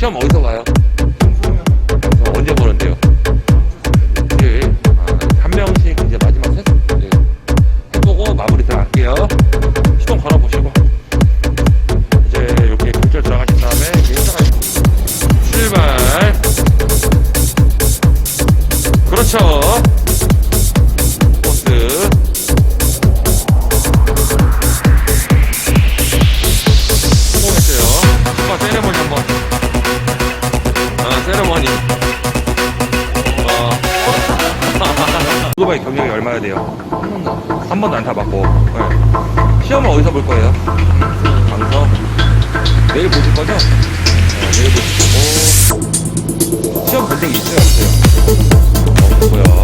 시험 어디서 봐요? 그래서 언제 보는데요? 일주일. 아, 한 명씩 이제 마지막 세, 네. 해보고 마무리 들어갈게요. 시동 걸어보시고. 이제 이렇게 굴절 들어가신 다음에 인사가 출발. 그렇죠. 아, 세레머니. 어. 오토바이 경력이 얼마나 돼요? 한 번도 안 타봤고. 네. 시험은 어디서 볼 거예요? 방송. 내일 보실 거죠? 네, 내일 보실 거고. 시험 볼때 있어요, 없어요?